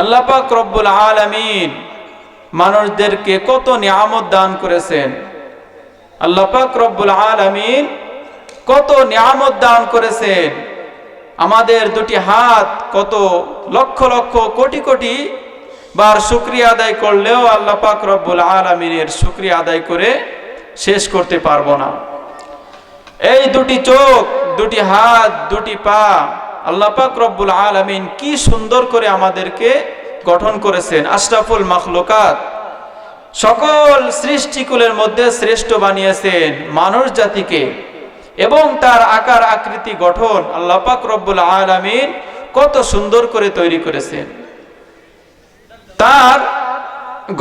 আল্লাহ পাক রব্বুল আলামিন মানুষদেরকে কত নিয়ামত দান করেছেন। আল্লাহ পাক রব্বুল আলামিন কত নিয়ামত দান করেছেন। আমাদের দুটি হাত কত লক্ষ লক্ষ কোটি কোটি বার শুক্রিয়া আদায় করলেও আল্লাহ পাক রব্বুল আলামিনের শুক্রিয়া আদায় করে শেষ করতে পারব না। এই দুটি চোখ, দুটি হাত, দুটি পা আল্লাহ পাক রব্বুল আলামিন কি সুন্দর করে আমাদেরকে গঠন করেছেন। আশরাফুল মাখলুকাত। সকল সৃষ্টিকুলের মধ্যে শ্রেষ্ঠ বানিয়েছেন মানুষ জাতিকে এবং তার আকার আকৃতি গঠন আল্লাহ পাক রব্বুল আলামিন কত সুন্দর করে তৈরি করেছেন। তার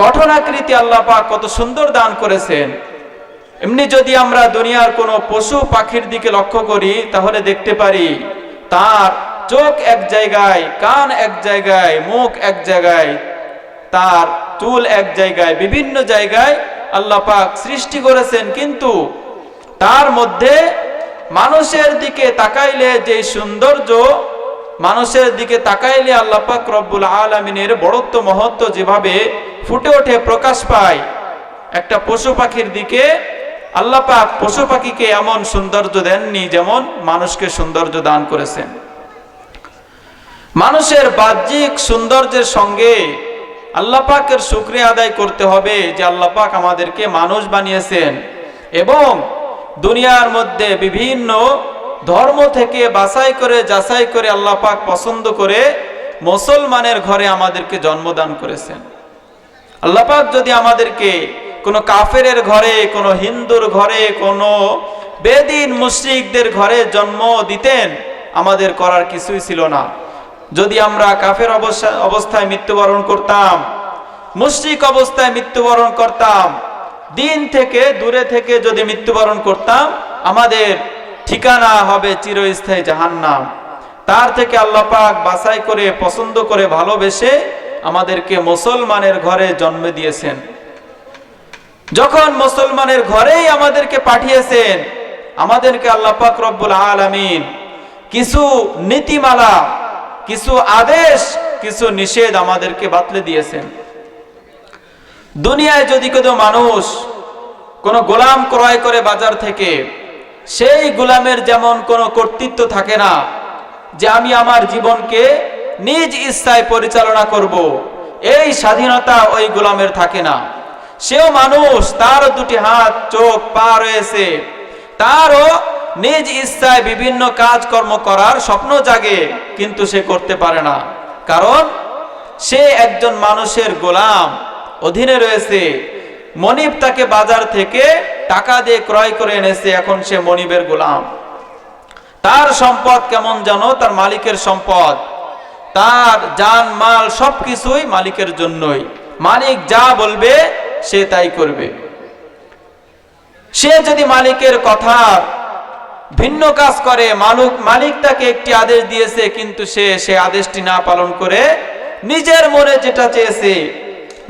গঠন আকৃতি আল্লাহ পাক কত সুন্দর দান করেছেন। এমনি যদি আমরা দুনিয়ার কোনো পশু পাখির দিকে লক্ষ্য করি, তাহলে দেখতে পারি তার চোখ এক জায়গায়, কান এক জায়গায়, মুখ এক জায়গায়, তার চুল এক জায়গায়, বিভিন্ন জায়গায় আল্লাহ পাক সৃষ্টি করেছেন। কিন্তু তার মধ্যে মানুষের দিকে তাকাইলে যে সৌন্দর্য, মানুষের দিকে তাকাইলে আল্লাহ পাক রব্বুল আলমিনের বড়ত্ব, মহত্ব যেভাবে ফুটে ওঠে, প্রকাশ পায়। একটা পশু পাখির দিকে আল্লাহ পাক পশু পাখিকে এমন সৌন্দর্য দেননি যেমন মানুষকে সৌন্দর্য দান করেছেন। মানুষের বাহ্যিক সৌন্দর্যের সঙ্গে আল্লাহ পাকের শুক্রিয়া আদায় করতে হবে যে আল্লাহ পাক আমাদেরকে মানুষ বানিয়েছেন এবং দুনিয়ার মধ্যে বিভিন্ন ধর্ম থেকে বাছাই করে, যাচাই করে আল্লাহ পাক পছন্দ করে মুসলমানের ঘরে আমাদেরকে জন্মদান করেছেন। আল্লাহ পাক যদি আমাদেরকে কোনো কাফেরের ঘরে, কোনো হিন্দুর ঘরে, কোনো বেদিন মুশরিকদের ঘরে জন্ম দিতেন, আমাদের করার কিছুই ছিল না। যদি আমরা কাফের অবস্থা, অবস্থায় মৃত্যুবরণ করতাম, মুশরিক অবস্থায় মৃত্যুবরণ করতাম, দিন থেকে দূরে থেকে যদি মৃত্যুবরণ করতাম, আমাদের ঠিকানা হবে চিরস্থায়ী জাহান্নাম। তার থেকে আল্লাহ পাক বাছাই করে, পছন্দ করে, ভালোবেসে আমাদেরকে মুসলমানের ঘরে জন্ম দিয়েছেন। যখন মুসলমানের ঘরেই আমাদেরকে পাঠিয়েছেন, আমাদেরকে আল্লাহ পাক রব্বুল আলামিন কিছু নীতিমালা, কিছু আদেশ, কিছু নিষেধ আমাদেরকে বাতলে দিয়েছেন দুনিয়ায় যদি কোনো মানুষ কোনো গোলাম ক্রয় করে বাজার থেকে, সেই গোলামের যেমন কোনো কর্তৃত্ব থাকে না যে আমি আমার জীবনকে নিজ ইচ্ছায় পরিচালনা করব। এই স্বাধীনতা ওই গোলামের থাকে না সেও মানুষ তার দুটি হাত, চোখ, পা রয়েছে। তারও নিজ ইচ্ছায় বিভিন্ন কাজকর্ম করার স্বপ্ন জাগে, কিন্তু সে করতে পারে না। কারণ সে একজন মানুষের গোলাম, অধীনে রয়েছে। মনিব তাকে বাজার থেকে টাকা দিয়ে ক্রয় করে এনেছে, এখন সে মনিবের গোলাম। তার সম্পদ কেমন যেন, তার মালিকের সম্পদ। তার জান, মাল সবকিছুই মালিকের জন্যই। মালিক যা বলবে সে তাই করবে। সে যদি মালিকের কথা ভিন্ন কাজ করে, মালিক মালিক তাকে একটি আদেশ দিয়েছে, কিন্তু সে সে আদেশটি না পালন করে নিজের মনে যেটা চেয়েছে,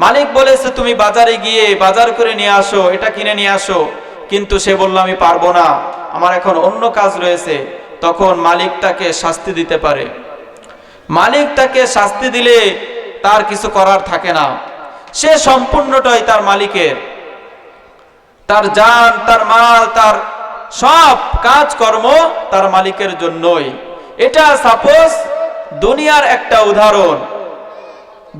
মালিক বলেছে, তুমি বাজারে গিয়ে বাজার করে নিয়ে আসো, এটা কিনে নিয়ে আসো। কিন্তু সে বলল, আমি পারব না, আমার এখন অন্য কাজ রয়েছে। তখন মালিক তাকে শাস্তি দিতে পারে। মালিক তাকে শাস্তি দিলে তার কিছু করার থাকে না। সে সম্পূর্ণটাই তার মালিকের। তার জান, তার মাল, তার সব কাজকর্ম তার মালিকের জন্যই। এটা সাপোজ দুনিয়ার একটা উদাহরণ।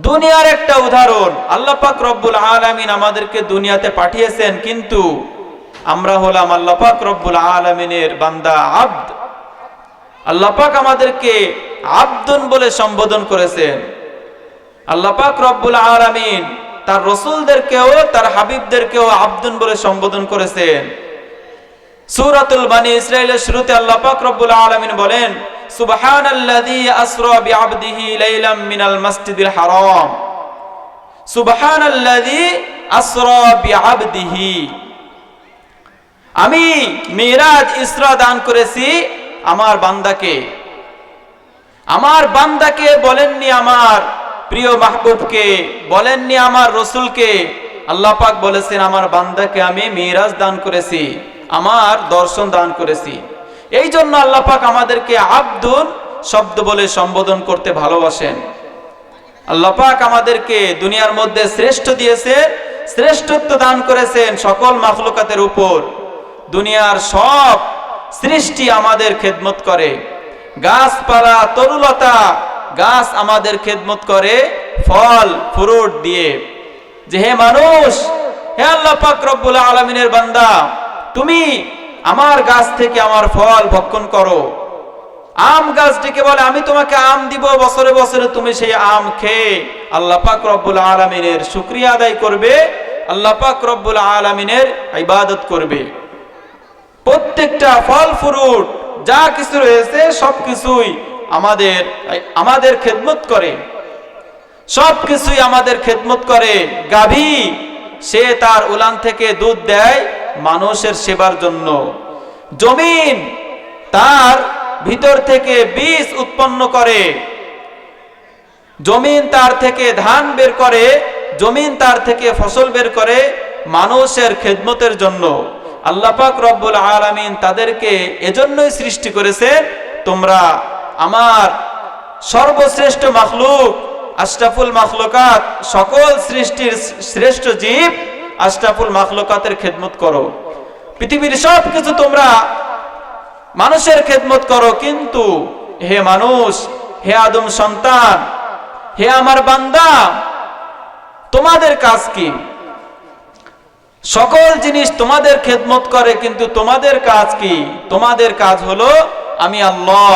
দুনিয়ার একটা উদাহরণ। আল্লাহ পাক রব্বুল আলামিন আমাদেরকে দুনিয়াতে পাঠিয়েছেন, কিন্তু আমরা হলাম আল্লাহ পাক রব্বুল আলামিনের বান্দা আব্দ। আল্লাহ পাক আমাদেরকে আব্দুন বলে সম্বোধন করেছেন। আল্লাহ পাক রব্বুল আলামিন তার রসুলদেরকেও, তার হাবিবদেরকেও আব্দুন বলে সম্বোধন করেছেন। সূরাতুল বানি ইসরাইলের শুরুতে আল্লাহ পাক রব্বুল আলামিন বলেন, সুবহানাল্লাযী আসরা বিআবদিহি লাইলাম মিনাল মাসজিদিল হারাম। সুবহানাল্লাযী আসরা বিআবদিহি। আমি মিরাজ ইসরা দান করেছি আমার বান্দাকে। আমার বান্দাকে বলেননি আমার প্রিয় মাহবুবকে, বলেননি আমার রসুলকে। আল্লাহ বলেছেন, আমার বান্দাকে আমি মিরাজ দান করেছি, আমার দর্শন দান করেছি। এই জন্য আল্লাহ পাক আমাদেরকে আব্দুল শব্দ বলে সম্বোধন করতে ভালোবাসেন। আল্লাহ পাক আমাদেরকে দুনিয়ার মধ্যে শ্রেষ্ঠ দিয়েছে, শ্রেষ্ঠত্ব দান করেছেন সকল মাখলুকাতের উপর। দুনিয়ার সব সৃষ্টি আমাদের খেদমত করে। গাছপালা, তরুলতা গাছ আমাদের খেদমত করে, ফল, ফ্রুট দিয়ে। যে হে মানুষ, হে আল্লাহ পাক রব্বুল আলমিনের বান্দা, তুমি আমার গাছ থেকে আমার ফল ভক্ষণ করো। আম গাছটিকে বলে, আমি তোমাকে আম দিব, বছরে বছরে তুমি সেই আম খেয়ে আল্লাহ পাক রব্বুল আলমিনের শুক্রিয়া আদায় করবে, আল্লাহ পাক রব্বুল আলমিনের ইবাদত করবে। প্রত্যেকটা ফল, ফ্রুট, যা কিছু রয়েছে সব কিছুই আমাদের আমাদের খেদমত করে। সব কিছুই আমাদের খেদমত করে। গাভী, সে তার উলান থেকে দুধ দেয় মানুষের সেবার জন্য। জমিন তার ভিতর থেকে বীজ উৎপন্ন করে। জমিন তার থেকে ধান বের করে। জমিন তার থেকে ফসল বের করে মানুষের খেদমতের জন্য। আল্লাপাক রব্বুল আলামিন তাদেরকে এজন্যই সৃষ্টি করেছে, তোমরা আমার সর্বশ্রেষ্ঠ মাখলুক, আশরাফুল মাখলুকাত, সকল সৃষ্টির শ্রেষ্ঠ জীব, আশরাফুল মাখলুকাতের খেদমত করো। পৃথিবীর সব কিছু তোমরা মানুষের খেদমত করো, কিন্তু হে মানুষ, হে আদম সন্তান, হে আমার বান্দা, তোমাদের কাজ কি? সকল জিনিস তোমাদের খেদমত করে, কিন্তু তোমাদের কাজ কি? তোমাদের কাজ হলো, আমি আল্লাহ।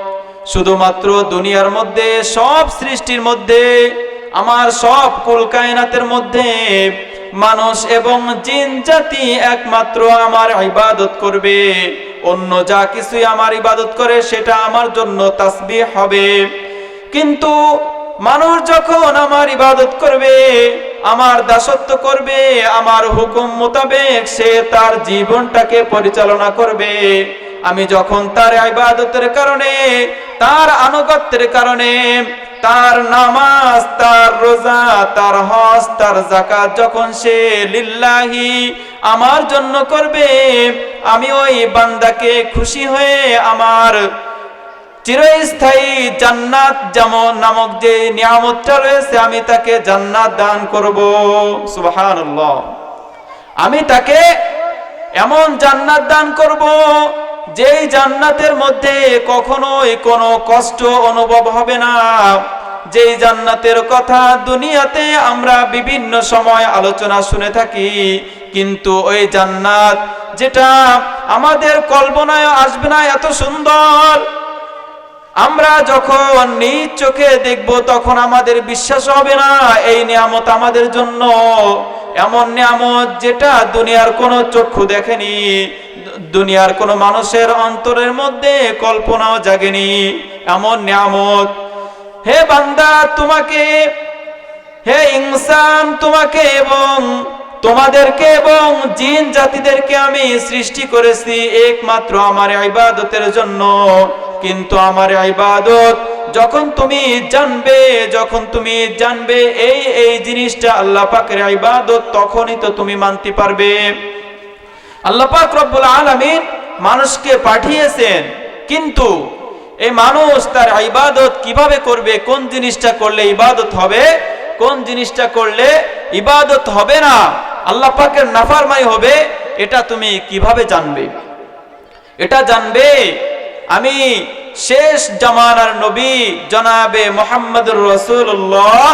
শুধুমাত্র দুনিয়ার মধ্যে, সব সৃষ্টির মধ্যে, আমার সব কুল কায়নাতের মধ্যে মানুষ এবং জিন জাতি একমাত্র আমার ইবাদত করবে। অন্য যা কিছুই আমার ইবাদত করে, সেটা আমার জন্য তাসবি হবে। কিন্তু মানুষ যখন আমার ইবাদত করবে, আমার দাসত্ব করবে, আমার হুকুম মোতাবেক সে তার জীবনটাকে পরিচালনা করবে। আমি যখন তার ইবাদতের কারণে, তার আনুগত্যের কারণে, তার নামাজ, তার রোজা, তার হজ, তার জাকাত যখন সে লিল্লাহি আমার জন্য করবে, আমি ওই বান্দাকে খুশি হয়ে আমার চিরস্থায়ী জান্নাত যেমন নামক যে নিয়ামতটা রয়েছে, আমি তাকে জান্নাত দান করব। আমি তাকে এমন জান্নাত দান করব যেই জান্নাতের মধ্যে কখনোই কোনো কষ্ট অনুভব হবে না। যেই জান্নাতের কথা দুনিয়াতে আমরা বিভিন্ন সময় আলোচনা শুনে থাকি, কিন্তু ওই জান্নাত যেটা আমাদের কল্পনায় আসবে না এত সুন্দর। আমরা যখন নিজ চোখে দেখব তখন আমাদের বিশ্বাস হবে না, এই নিয়ামত আমাদের জন্য। এমন নিয়ামত যেটা দুনিয়ার কোনো চক্ষু দেখেনি দুনিয়ার কোনো মানুষের অন্তরের মধ্যে কল্পনাও জাগেনি। এমন নিয়ামত, হে বান্দা, তোমাকে, হে ইনসান, তোমাকে এবং তোমাদেরকে এবং জিন জাতিদেরকে আমি সৃষ্টি করেছি একমাত্র আমার ইবাদতের জন্য। কিন্তু আমার ইবাদত, যখন তুমি জানবে, যখন তুমি জানবে এই এই জিনিসটা আল্লাহ পাকের ইবাদত, তখনই তো তুমি মানতে পারবে। আল্লাহ পাক রব্বুল আলামিন মানুষকে পাঠিয়েছেন। কিন্তু এই মানুষ তার ইবাদত কীভাবে করবে, কোন জিনিসটা করলে ইবাদত হবে, কোন জিনিসটা করলে ইবাদত হবে না, আল্লাহ নাফারমাই হবে, এটা তুমি কীভাবে জানবে? এটা জানবে, আমি শেষ জামানার নবী জনাবে মোহাম্মদুর রসুল্লাহ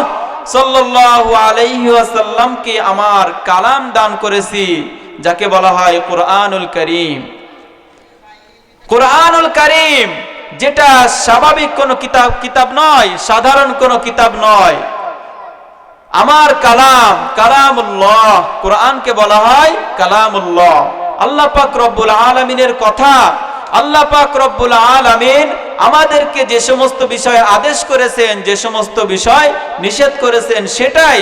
সাল্লাল্লাহু আলাইহি ওয়াসাল্লামকে আমার কালাম দান করেছি। যাকে বলা হয় কোরআনুল করিম। কোরআনুল করিম, যেটা স্বাভাবিক কোনো কিতাব কিতাব নয়, সাধারণ কোনো কিতাব নয়। আমার কালাম, কালামুল্লাহ, কোরআনকে বলা হয় কালামুল্লাহ। আল্লাহ পাক রব্বুল আলমিনের কথা, আল্লাহ পাক রব্বুল আলমিন আমাদেরকে যে সমস্ত বিষয় আদেশ করেছেন, যে সমস্ত বিষয় নিষেধ করেছেন, সেটাই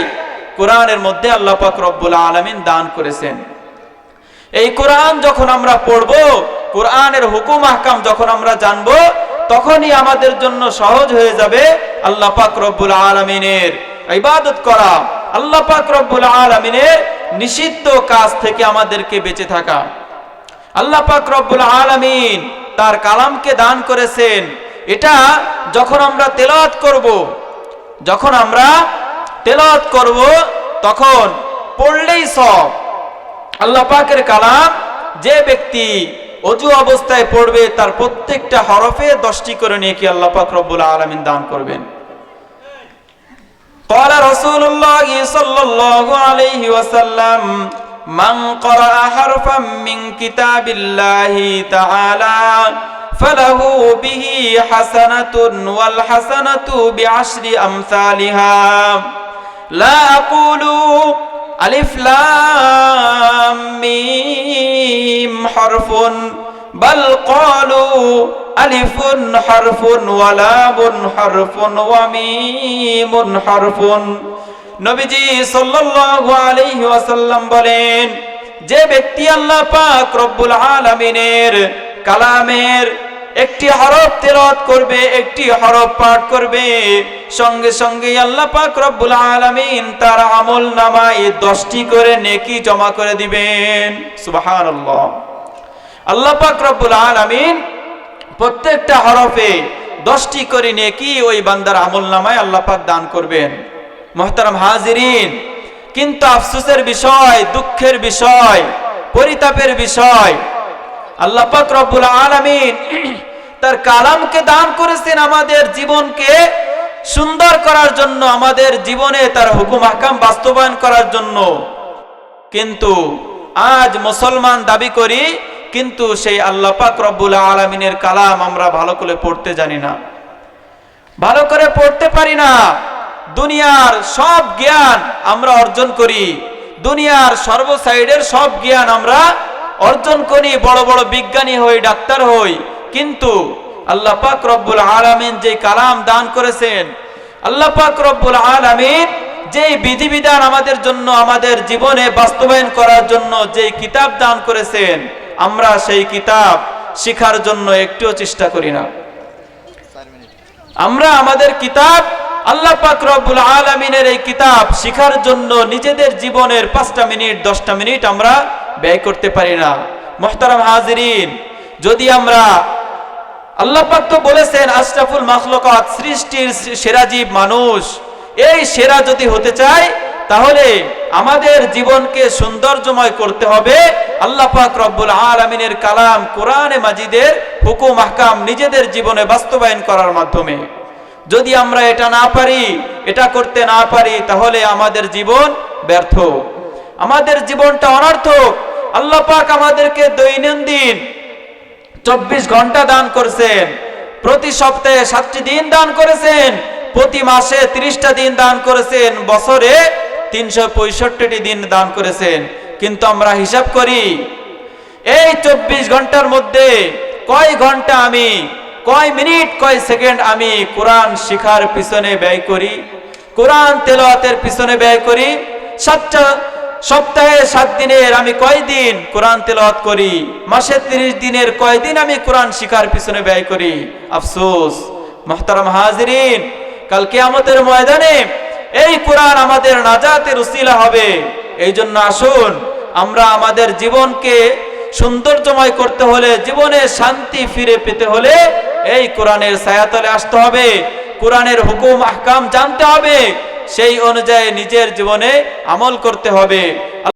কোরআনের মধ্যে আল্লাহ পাক রব্বুল আলামিন দান করেছেন। এই কোরআন যখন আমরা পড়ব, কোরআনের হুকুম আহকাম যখন আমরা জানব, তখনই আমাদের জন্য সহজ হয়ে যাবে আল্লাহ পাক রব্বুল আলামিনের ইবাদত করা। আল্লাহ পাক রব্বুল আলামিনের নিষিদ্ধ কাজ থেকে আমাদেরকে বেঁচে থাকা। আল্লাহ পাক রব্বুল আলামিন তার কালামকে দান করেছেন। এটা যখন আমরা তেলাওয়াত করব, যখন আমরা তেলাওয়াত করব, তখন পড়লেই সব। আল্লাহ পাকের কালাম যে ব্যক্তি অজু অবস্থায় পড়বে তার প্রত্যেকটা হরফে দশটি করে নিয়ে কি আল্লাহ পাক রব্বুল আলামিন দান করবেন قال رسول الله صلى الله عليه وسلم من قرأ حرفا من كتاب الله تعالى فله به حسنة والحسنة بعشر أمثالها لا أقول আলিফ লাম মিম হরফুন, বাল ক্বালু আলিফুন হরফুন ওয়া লামুন হরফুন, ওয়া মিমুন হরফুন। নবীজি সাল্লাল্লাহু আলাইহি ওয়াসাল্লাম বলেন, যে ব্যক্তি আল্লাহ পাক রব্বুল আলামিনের কালামের একটি হরফ তেলাওয়াত করবে, একটি হরফ পাঠ করবে। সঙ্গে সঙ্গে আল্লাহ পাক রব্বুল আলামিন তার আমল নামায় দশটি করে নেকি জমা করে দিবেন। সুবহানাল্লাহ। আল্লাহ পাক রব্বুল আলামিন প্রত্যেকটা হরফে দশটি করে নেকি ওই বান্দার আমল নামায় আল্লাহ পাক দান করবেন। মহতারাম হাজিরিন, কিন্তু আফসোসের বিষয়, দুঃখের বিষয়, পরিতাপের বিষয়, আল্লাহ পাক রব্বুল আলামিন তার কালামকে দান করেছেন আমাদের জীবনকে সুন্দর করার জন্য, আমাদের জীবনে তার হুকুম হাকাম বাস্তবায়ন করার জন্য। কিন্তু আজ মুসলমান দাবি করি, কিন্তু সেই আল্লাহ পাক রব্বুল আলামিনের কালাম আমরা ভালো করে পড়তে জানি না। ভালো করে পড়তে পারি না। দুনিয়ার সব জ্ঞান আমরা অর্জন করি। দুনিয়ার সর্ব সাইডের সব জ্ঞান আমরা অর্জন করি। বড় বড় বিজ্ঞানী হই, ডাক্তার হই। কিন্তু আল্লাহ পাক রব্বুল আলামিন যে কালাম দান করেছেন, আল্লাহ পাক রব্বুল আলামিন যে বিধিবিধান আমাদের জন্য, আমাদের জীবনে বাস্তবায়ন করার জন্য যে কিতাব দান করেছেন, আমরা সেই কিতাব শিখার জন্য একটুও চেষ্টা করি না। আমরা আমাদের কিতাব আল্লাহ পাক রব্বুল আলামিনের এই কিতাব শিখার জন্য নিজেদের জীবনের পাঁচটা মিনিট, দশটা মিনিট আমরা ব্যয় করতে পারি না। মোহতারাম হাজিরিন, যদি আমরা আল্লাহ পাক তো বলেছেন, আশরাফুল মাখলুকাত, সৃষ্টির সেরা জীব মানুষ। এই সেরা যদি হতে চায়, তাহলে আমাদের জীবনকে সৌন্দর্যময় করতে হবে। আল্লাহ পাক রব্বুল আলামিনের কালাম কোরআনে মাজিদের হুকুম, আহকাম নিজেদের জীবনে বাস্তবায়ন করার মাধ্যমে। যদি আমরা এটা না পারি, এটা করতে না পারি, তাহলে আমাদের জীবন ব্যর্থ। আমাদের জীবনটা অনর্থক। আল্লাহ পাক আমাদেরকে দৈনন্দিন চব্বিশ ঘণ্টা দান করেছেন। প্রতি সপ্তাহে সাতটি দিন দান করেছেন। প্রতি মাসে ত্রিশটা দিন দান করেছেন। বছরে তিনশো পঁয়ষট্টি দিন দান করেছেন। কিন্তু আমরা হিসাব করি, এই চব্বিশ ঘণ্টার মধ্যে কয় ঘণ্টা আমি, কয় মিনিট, কয় সেকেন্ড আমি কোরআন শিখার পিছনে ব্যয় করি, কোরআন তেলাওয়াতের পিছনে ব্যয় করি, সাতটা সপ্তাহে সাত দিনের আমি কয় দিন কোরআন তেলাওয়াত করি? মাসে তিরিশ দিনের কয়দিন আমি কোরআন শিখার পিছনে ব্যয় করি? আফসোস। মোহতারাম হাজরিন কালকে আমাদের ময়দানে এই কোরআন আমাদের নাজাতের উসিলা হবে। এই জন্য আসুন, আমরা আমাদের জীবনকে সৌন্দর্যময় করতে হলে, জীবনে শান্তি ফিরে পেতে হলে এই কোরআনের ছায়াতলে আসতে হবে। কোরআনের হুকুম, আহকাম জানতে হবে। সেই অনুযায়ী নিজের জীবনে আমল করতে হবে।